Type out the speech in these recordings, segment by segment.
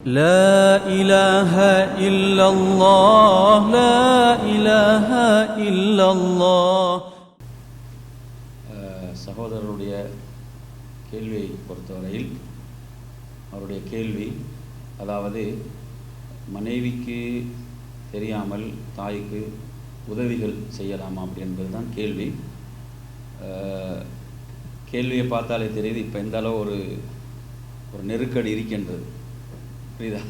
لا إله إلا الله لا إله إلا الله அஹ், சகோதரருடைய கேள்வியை பொறுத்தவரையில் அவருடைய கேள்வி அதாவது மனைவிக்கு தெரியாமல் தாய்க்கு உதவிகள் செய்யலாமா அப்படி என்பது தான் கேள்வி அஹ், கேள்வியை பார்த்தாலே தெரியுது இப்போ எந்த அளவு ஒரு ஒரு நெருக்கடி இருக்கின்றது புரியுதா?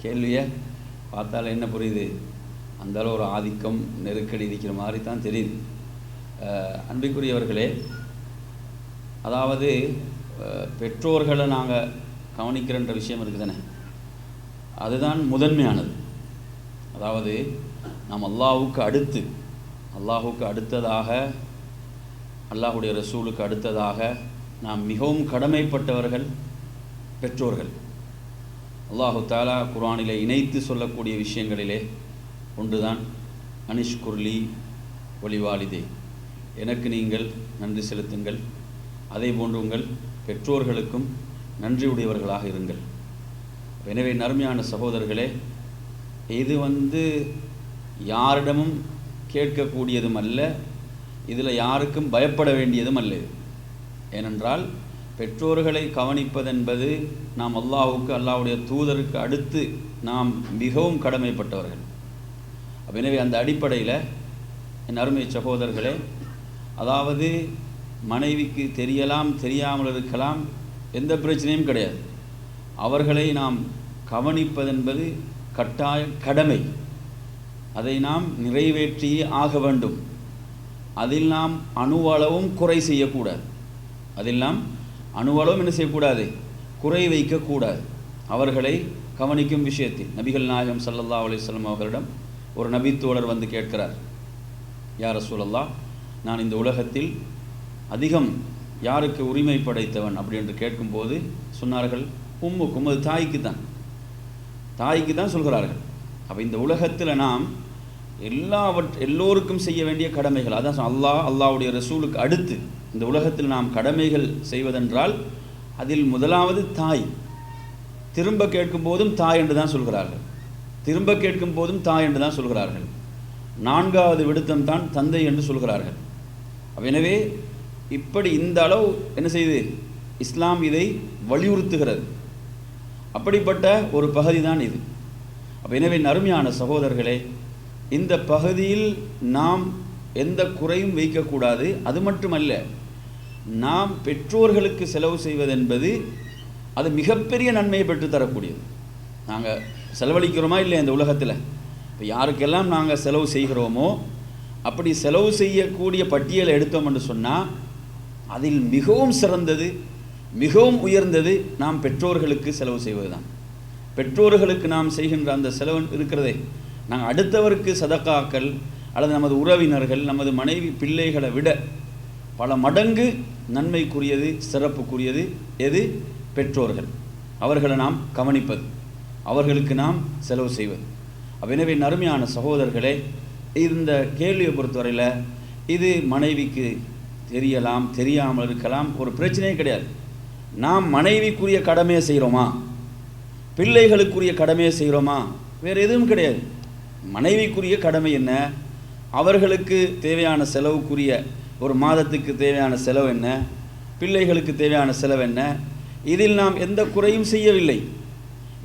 கேள்வியை பார்த்தாலே என்ன புரியுது? அந்த அளவு ஒரு ஆதிக்கம் நெருக்கடி இருக்கிற மாதிரி தான் தெரியுது. அன்பிக்குரியவர்களே அன்பிற்குரியவர்களே அதாவது பெற்றோர்களை நாங்கள் கவனிக்கிறன்ற விஷயம் இருக்குதுன்னு அதுதான் முதன்மையானது. அதாவது நாம் அல்லாஹுக்கு அடுத்து அல்லாஹுக்கு அடுத்ததாக அல்லாஹுடைய ரசூலுக்கு அடுத்ததாக நாம் மிகவும் கடமைப்பட்டவர்கள் பெற்றோர்கள். அல்லாஹு தாலா குரானிலே இணைத்து சொல்லக்கூடிய விஷயங்களிலே ஒன்றுதான். அனிஷ்குர்லி ஒளிவாலிதே. எனக்கு நீங்கள் நன்றி செலுத்துங்கள். அதே போன்று உங்கள் பெற்றோர்களுக்கும் நன்றியுடையவர்களாக இருங்கள். எனவே நர்மையான சகோதரர்களே இது வந்து யாரிடமும் கேட்கக்கூடியதும் அல்ல இதில் யாருக்கும் பயப்பட வேண்டியதும் அல்ல. ஏனென்றால் பெற்றோர்களை கவனிப்பதென்பது நாம் அல்லாஹுக்கு அல்லாஹ்வுடைய தூதருக்கு அடுத்து நாம் மிகவும் கடமைப்பட்டவர்கள். அப்ப எனவே அந்த அடிப்படையில் என் அருமை சகோதரர்களே அதாவது மனைவிக்கு தெரியலாம் தெரியாமல் இருக்கலாம் எந்த பிரச்சனையும் கிடையாது. அவர்களை நாம் கவனிப்பதென்பது கட்டாய கடமை. அதை நாம் நிறைவேற்றியே ஆக வேண்டும். அதில் நாம் அணுவளவும் குறை செய்யக்கூடாது. அதில் நாம் அணுவளவும் என்ன செய்யக்கூடாது? குறை வைக்கக்கூடாது. அவர்களை கவனிக்கும் விஷயத்தில் நபிகள் நாயகம் சல்லல்லா அலிஸ்லாம் அவர்களிடம் ஒரு நபித்தோழர் வந்து கேட்கிறார். யார் சூழல்லா நான் இந்த உலகத்தில் அதிகம் யாருக்கு உரிமை படைத்தவன்? அப்படி என்று கேட்கும்போது சொன்னார்கள் உம்முக்கும் அது தாய்க்கு தான். தாய்க்கு தான் சொல்கிறார்கள். அப்போ இந்த உலகத்தில் நாம் எல்லாவற் எல்லோருக்கும் செய்ய வேண்டிய கடமைகள். அதான் அல்லாஹ் அல்லாவுடைய ரசூலுக்கு அடுத்து இந்த உலகத்தில் நாம் கடமைகள் செய்வதென்றால் அதில் முதலாவது தாய். திரும்ப கேட்கும் போதும் தாய் என்று தான் சொல்கிறார்கள். திரும்ப கேட்கும் போதும் தாய் என்று தான் சொல்கிறார்கள். நான்காவது விடுத்தம் தான் தந்தை என்று சொல்கிறார்கள். எனவே இப்படி இந்த அளவு என்ன செய்யுது இஸ்லாம் இதை வலியுறுத்துகிறது. அப்படிப்பட்ட ஒரு பகுதி தான் இது. அப்போ எனவே நறுமையான சகோதரர்களே இந்த பகுதியில் நாம் எந்த குறையும் வைக்கக்கூடாது. அது மட்டுமல்ல நாம் பெற்றோர்களுக்கு செலவு செய்வதென்பது அது மிகப்பெரிய நன்மையை பெற்று தரக்கூடியது. நாங்கள் செலவழிக்கிறோமா இல்லை இந்த உலகத்தில்? இப்போ யாருக்கெல்லாம் நாங்கள் செலவு செய்கிறோமோ அப்படி செலவு செய்யக்கூடிய பட்டியலை எடுத்தோம் என்று சொன்னால் அதில் மிகவும் சிறந்தது மிகவும் உயர்ந்தது நாம் பெற்றோர்களுக்கு செலவு செய்வதுதான். பெற்றோர்களுக்கு நாம் செய்கின்ற அந்த செலவு இருக்கிறதே. நாங்கள் அடுத்தவருக்கு சதக்காக்கள் அல்லது நமது உறவினர்கள் நமது மனைவி பிள்ளைகளை விட பல மடங்கு நன்மைக்குரியது சிறப்புக்குரியது எது? பெற்றோர்கள். அவர்களை நாம் கவனிப்பது. அவர்களுக்கு நாம் செலவு செய்வது. எனவே நறுமையான சகோதரர்களே இந்த கேள்வியை பொறுத்தவரையில் இது மனைவிக்கு தெரியலாம் தெரியாமல் இருக்கலாம் ஒரு பிரச்சனையே கிடையாது. நாம் மனைவிக்குரிய கடமையை செய்கிறோமா பிள்ளைகளுக்குரிய கடமையை செய்கிறோமா வேறு எதுவும் கிடையாது. மனைவிக்குரிய கடமை என்ன? அவர்களுக்கு தேவையான செலவுக்குரிய ஒரு மாதத்துக்கு தேவையான செலவு என்ன? பிள்ளைகளுக்கு தேவையான செலவு என்ன? இதில் நாம் எந்த குறையும் செய்யவில்லை.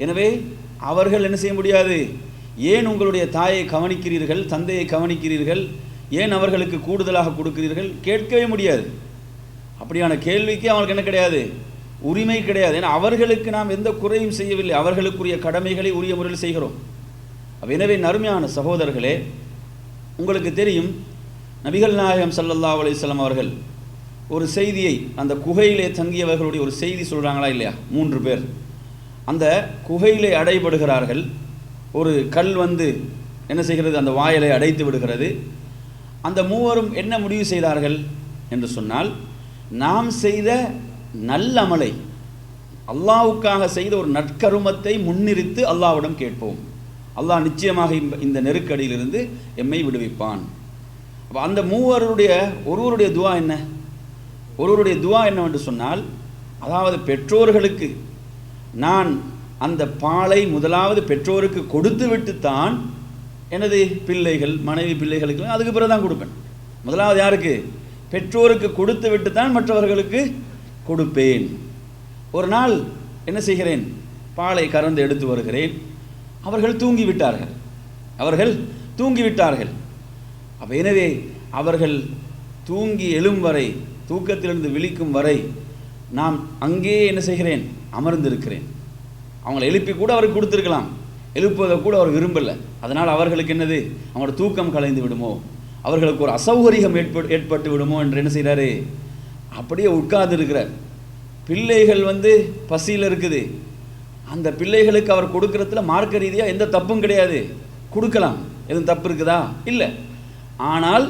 எனவே அவர்கள் என்ன செய்ய முடியாது? ஏன் உங்களுடைய தாயை கவனிக்கிறீர்கள் தந்தையை கவனிக்கிறீர்கள்? ஏன் அவர்களுக்கு கூடுதலாக கொடுக்கிறீர்கள்? கேட்கவே முடியாது. அப்படியான கேள்விக்கு அவங்களுக்கு என்ன கிடையாது? உரிமை கிடையாது. ஏன்னா அவர்களுக்கு நாம் எந்த குறையும் செய்யவில்லை. அவர்களுக்குரிய கடமைகளை உரிய முறையில் செய்கிறோம். எனவே நறுமையான சகோதரர்களே உங்களுக்கு தெரியும் நபிகள் நாயகம் சல்லல்லா அலிஸ்லாம் அவர்கள் ஒரு செய்தியை அந்த குகையிலே தங்கியவர்களுடைய ஒரு செய்தி சொல்கிறாங்களா இல்லையா? மூன்று பேர். அந்த குகையிலே அடைபடுகிறார்கள். ஒரு கல் வந்து என்ன செய்கிறது? அந்த வாயலை அடைத்து விடுகிறது. அந்த மூவரும் என்ன முடிவு செய்தார்கள் என்று சொன்னால் நாம் செய்த நல்லமலை அல்லாஹ்வுக்காக செய்த ஒரு நற்கருமத்தை முன்னிறுத்து அல்லாவிடம் கேட்போம். அல்லாஹ் நிச்சயமாக இந்த நெருக்கடியிலிருந்து எம்மை விடுவிப்பான். அப்போ அந்த மூவருடைய ஒருவருடைய துவா என்ன? ஒருவருடைய துவா என்னவென்று சொன்னால் அதாவது பெற்றோர்களுக்கு நான் அந்த பாலை முதலாவது பெற்றோருக்கு கொடுத்து விட்டுத்தான் எனது பிள்ளைகள் மனைவி பிள்ளைகளுக்கு அதுக்கு பிறகு தான் கொடுப்பேன். முதலாவது யாருக்கு? பெற்றோருக்கு கொடுத்து விட்டு தான் மற்றவர்களுக்கு கொடுப்பேன். ஒரு நாள் என்ன செய்கிறேன்? பாலை கறந்து எடுத்து வருகிறேன். அவர்கள் தூங்கி விட்டார்கள் அவர்கள் தூங்கி விட்டார்கள் அப்போ எனவே அவர்கள் தூங்கி எழும் வரை தூக்கத்திலிருந்து விழிக்கும் வரை நாம் அங்கேயே என்ன செய்கிறேன்? அமர்ந்திருக்கிறேன். அவங்களை எழுப்பி கூட அவருக்கு கொடுத்துருக்கலாம். எழுப்புவதை கூட அவர் விரும்பலை. அதனால் அவர்களுக்கு என்னது? அவங்களோட தூக்கம் கலைந்து விடுமோ? அவர்களுக்கு ஒரு அசௌகரியம் ஏற்பட்டு ஏற்பட்டு விடுமோ என்று என்ன செய்கிறாரு அப்படியே உட்கார்ந்து இருக்கிறார் பிள்ளைகள் வந்து பசியில் இருக்குது. அந்த பிள்ளைகளுக்கு அவர் கொடுக்கறதுல மார்க்க ரீதியாக எந்த தப்பும் கிடையாது. கொடுக்கலாம். எதுவும் தப்பு இருக்குதா? இல்லை. ஆனால்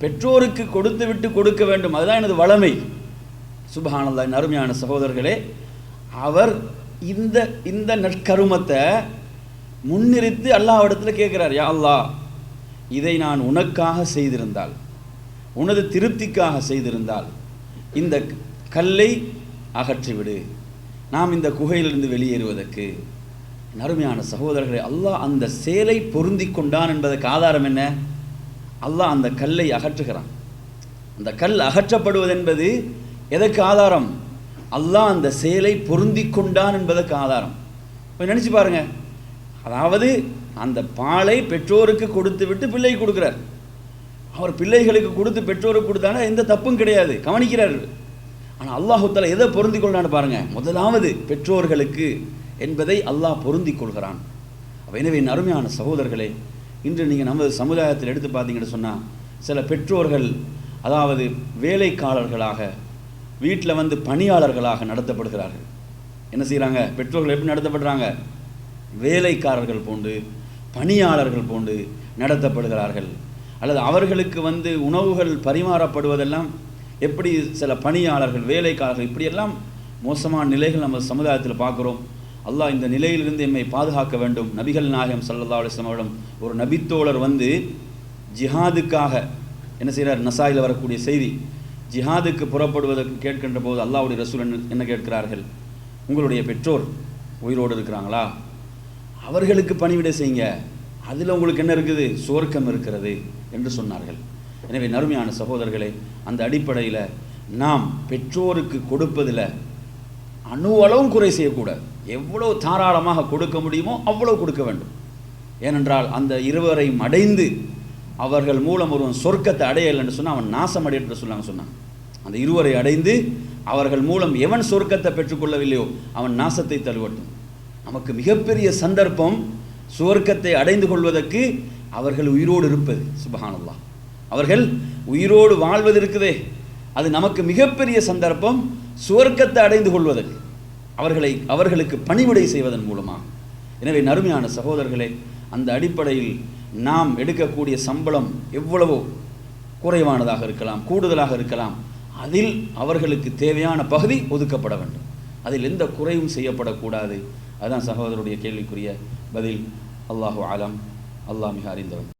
பெற்றோருக்கு கொடுத்து விட்டு கொடுக்க வேண்டும். அதுதான் எனது வளமை. சுபஹானந்தா அருமையான சகோதரர்களே அவர் இந்த இந்த நற்கருமத்தை முன்னிறுத்து அல்லாவிடத்தில் கேட்குறார் யா அல்லாஹ் இதை நான் உனக்காக செய்திருந்தால் உனது திருப்திக்காக செய்திருந்தால் இந்த கல்லை அகற்றிவிடு. நாம் இந்த குகையிலிருந்து வெளியேறுவதற்கு. என் அருமையான சகோதரர்களே அல்லாஹ் அந்த சேலை பொருந்தி கொண்டான் என்பதற்கு ஆதாரம் என்ன? அல்லாஹ் அந்த கல்லை அகற்றுகிறான். அந்த கல் அகற்றப்படுவது என்பது எதற்கு ஆதாரம்? அல்லாஹ் அந்த சேலை பொருந்தி கொண்டான் என்பதற்கு ஆதாரம். கொஞ்சம் நினச்சி பாருங்க. அதாவது அந்த பாலை பெற்றோருக்கு கொடுத்து விட்டு பிள்ளைக்கு கொடுக்குறார். அவர் பிள்ளைகளுக்கு கொடுத்து பெற்றோருக்கு கொடுத்தாங்க எந்த தப்பும் கிடையாது. கவனிக்கிறார் ஆனால் அல்லாஹுத்தலை எதை பொருந்தி கொள்ளான்னு பாருங்கள் முதலாவது பெற்றோர்களுக்கு என்பதை அல்லாஹ் பொருந்தி கொள்கிறான். எனவே அருமையான சகோதரர்களே இன்று நீங்கள் நமது சமுதாயத்தில் எடுத்து பார்த்தீங்கன்னு சொன்னால் சில பெற்றோர்கள் அதாவது வேலைக்காரர்களாக வீட்டில் வந்து பணியாளர்களாக நடத்தப்படுகிறார்கள். என்ன செய்கிறாங்க பெற்றோர்கள் எப்படி நடத்தப்படுறாங்க? வேலைக்காரர்கள் போன்று பணியாளர்கள் போன்று நடத்தப்படுகிறார்கள். அல்லது அவர்களுக்கு வந்து உணவுகள் பரிமாறப்படுவதெல்லாம் எப்படி சில பணியாளர்கள் வேலைக்காரர்கள் இப்படியெல்லாம் மோசமான நிலைகள் நம்ம சமுதாயத்தில் பார்க்குறோம். அல்லாஹ் இந்த நிலையிலிருந்து எம்மை பாதுகாக்க வேண்டும். நபிகள் நாயகம் ஸல்லல்லாஹு அலிஸ்லாம் அவரிடம் ஒரு நபித்தோழர் வந்து ஜிஹாதுக்காக என்ன செய்கிறார் நசாயில் வரக்கூடிய செய்தி. ஜிஹாதுக்கு புறப்படுவதற்கு கேட்கின்ற போது அல்லாஹ்வுடைய ரசூல் என்ன என்ன கேட்கிறார்கள்? உங்களுடைய பெற்றோர் உயிரோடு இருக்கிறாங்களா? அவர்களுக்கு பணிவிடை செய்யுங்க. அதில் உங்களுக்கு என்ன இருக்குது? சுவர்க்கம் இருக்கிறது என்று சொன்னார்கள். எனவே நறுமையான சகோதரர்களே அந்த அடிப்படையில் நாம் பெற்றோருக்கு கொடுப்பதில் அணு அளவும் குறை செய்யக்கூடாது. எவ்வளோ தாராளமாக கொடுக்க முடியுமோ அவ்வளோ கொடுக்க வேண்டும். ஏனென்றால் அந்த இருவரையும் அடைந்து அவர்கள் மூலம் ஒருவன் சொர்க்கத்தை அடையலைன்னு சொன்னால் அவன் நாசம் அடைய என்று சொன்னாங்க சொன்னான். அந்த இருவரை அடைந்து அவர்கள் மூலம் எவன் சொர்க்கத்தை பெற்றுக்கொள்ளவில்லையோ அவன் நாசத்தை தழுவட்டும். நமக்கு மிகப்பெரிய சந்தர்ப்பம் சுவர்க்கத்தை அடைந்து கொள்வதற்கு அவர்கள் உயிரோடு இருப்பது. சுபஹானல்லாஹ். அவர்கள் உயிரோடு வாழ்வது இருக்குதே அது நமக்கு மிகப்பெரிய சந்தர்ப்பம் சுவர்க்கத்தை அடைந்து கொள்வதற்கு. அவர்களை அவர்களுக்கு பணிவிடை செய்வதன் மூலமாக எனவே நறுமையான சகோதரர்களே அந்த அடிப்படையில் நாம் எடுக்கக்கூடிய சம்பளம் எவ்வளவோ குறைவானதாக இருக்கலாம் கூடுதலாக இருக்கலாம். அதில் அவர்களுக்கு தேவையான பகுதி ஒதுக்கப்பட வேண்டும். அதில் எந்த குறையும் செய்யப்படக்கூடாது. அதுதான் சகோதரருடைய கேள்விக்குரிய பதில். அல்லாஹு ஆலம் அல்லாஹ் மிக அறிந்தவன்.